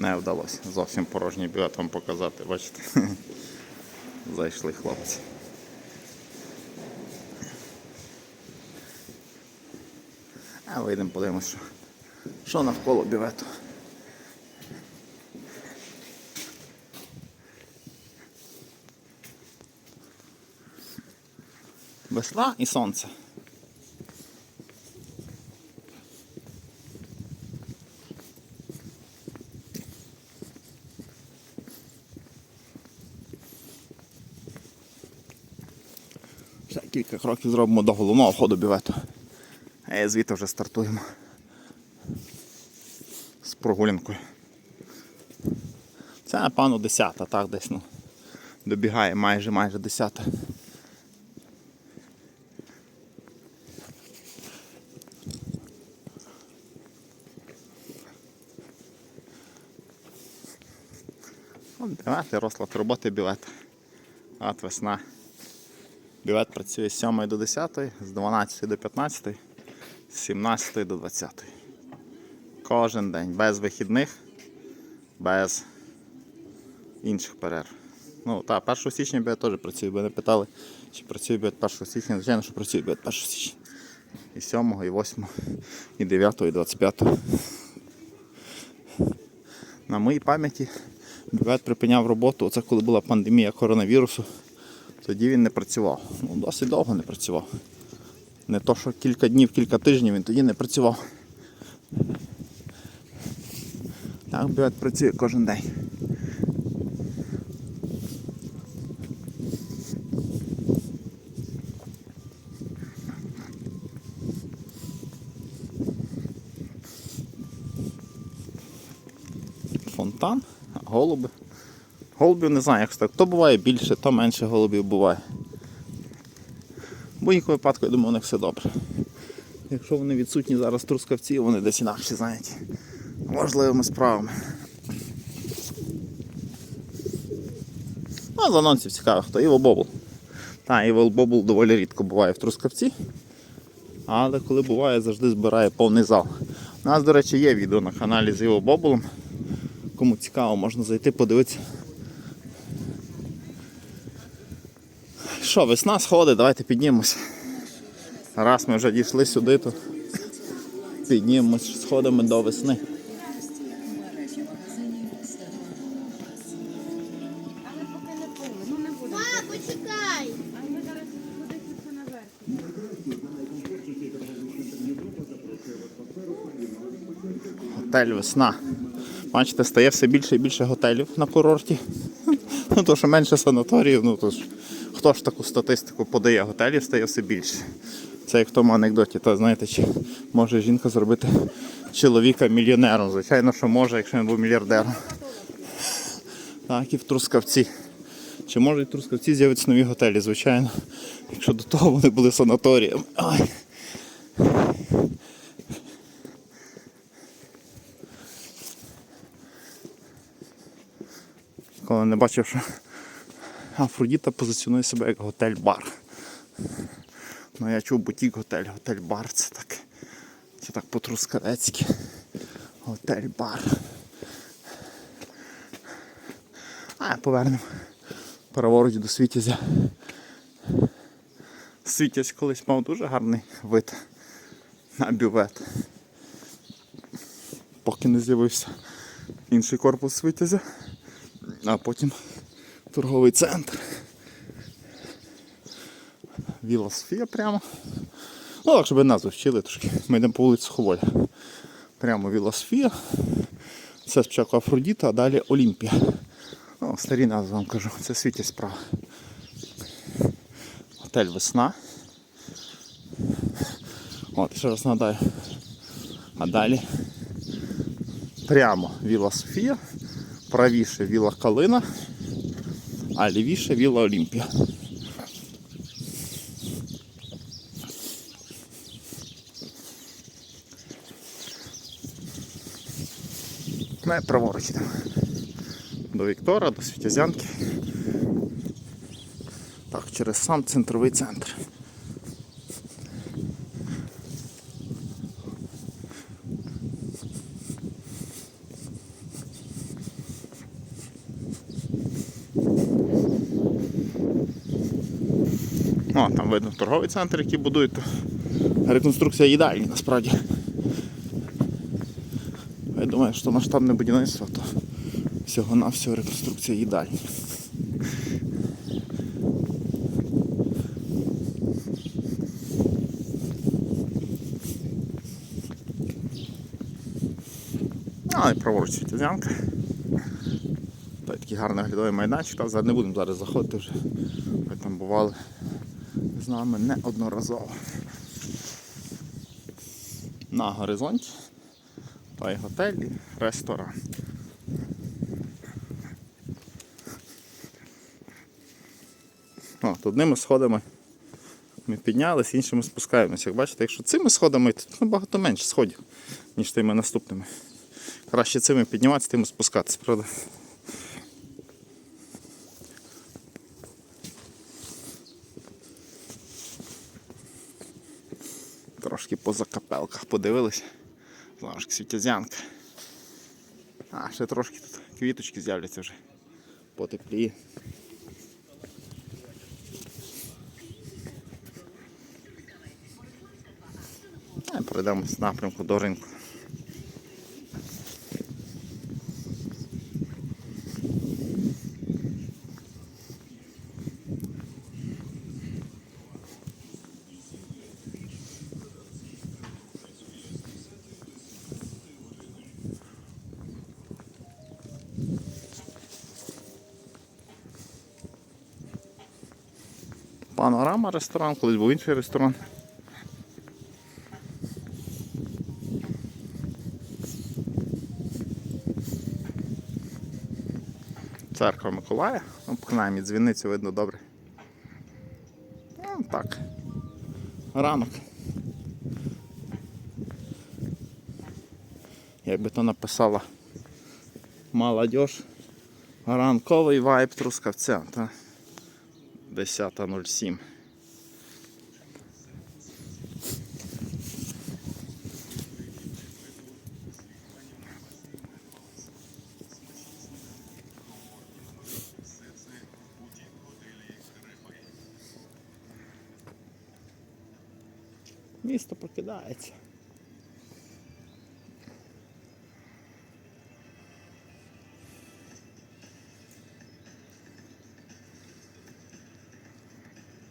Не вдалося. Зовсім порожній білет вам показати, бачите. Зайшли хлопці. А вийдемо, подивимось, що, що навколо бівету. Весна і сонце. Кілька кроків зробимо до головного входу бівету. А я звідти вже стартуємо з прогулянкою. Це, напевно, 10, так десь ну. Добігає майже майже 10. Білети, розклад роботи білет. От весна. Білет працює з 7 до 10, з 12 до 15, з 17 до 20. Кожен день, без вихідних, без інших перерв. Ну, та 1 січня білет теж працює, ви не питали, чи працює білет 1 січня. Звичайно, що працює білет 1 січня. І 7, і 8, і 9, і 25. На моїй пам'яті білет припиняв роботу. Оце коли була пандемія коронавірусу. Тоді він не працював. Ну, досить довго не працював. Не то, що кілька днів, кілька тижнів він тоді не працював. Так, білет працює кожен день. Фонтан, голуби. Голубів не знаю, як так. То буває більше, то менше голубів буває. В будь-якому випадку, я думаю, у них все добре. Якщо вони відсутні зараз трускавці, вони десь інакше зайняті важливими справами. Ну, з анонсів цікавих, хто Іво Бобл. Так, Іво Бобл доволі рідко буває в трускавці. Але коли буває, завжди збирає повний зал. У нас, до речі, є відео на каналі з Іво Бобулом. Кому цікаво, можна зайти подивитися. Що, весна сходить, давайте піднімемось. Раз ми вже дійшли сюди, то піднімемось сходами до весни. Готель весна. Бачите, стає все більше і більше готелів на курорті. Ну, то що менше санаторіїв, ну то ж хто ж таку статистику подає готелів, стає все більше. Це як в тому анекдоті, то знаєте, чи може жінка зробити чоловіка мільйонером. Звичайно, що може, якщо він був мільярдером. Так, і в Трускавці. Чи можуть в Трускавці з'явитися нові готелі? Звичайно. Якщо до того вони були санаторієм. Ай. Коли не бачив, що Афродіта позиціонує себе як готель-бар. Ну я чув бутік готель, готель-бар це так. Це так по-трускавецьки. Готель-бар. А повернемо праворуч до Світязя. Світязь колись мав дуже гарний вид на бювет. Поки не з'явився інший корпус Світязя, а потім торговий центр. Віла Софія прямо. Ну, так, щоб назву вчили трошки. Ми йдемо по вулиці Суховоля. Прямо Віла Софія. Це спочатку Афродіта, а далі Олімпія. Ну, старі назви вам кажу, це світять справа. Готель Весна. От, ще раз нагадаю. А далі прямо Віла Софія, правіше Віла Калина, а лівіше Віла Олімпія. Ми праворуч йдемо. До Віктора, до Світязянки. Так, через сам центровий центр. О, там видно торговий центр, який будують. Реконструкція їдальні насправді. Я думаю, що масштабне будівництво, то всього-навсього реконструкція їдальні. А, і праворуч світязянка. Та такий гарний оглядовий майданчик, та не будемо зараз заходити вже. Ви там бували з нами неодноразово. На горизонті та й готель, і ресторан. О, одними сходами ми піднялись, іншими спускаємося. Як бачите, якщо цими сходами, то набагато менше сходів, ніж тими наступними. Краще цими підніматися, тими спускатися, правда? Трошки по закапелках подивились. Знову ж світязянка. А, ще трошки тут квіточки з'являться вже. Потепліє. Пройдемось Пройдемо з напрямку до ринку. Панорама ресторан, колись був інший ресторан. Церква Миколая. Ну, принаймні дзвіницю видно добре. Ну, так. Ранок. Як би то написала молодіж. Ранковий вайб трускавця. Та? 10.07. Місто прокидається.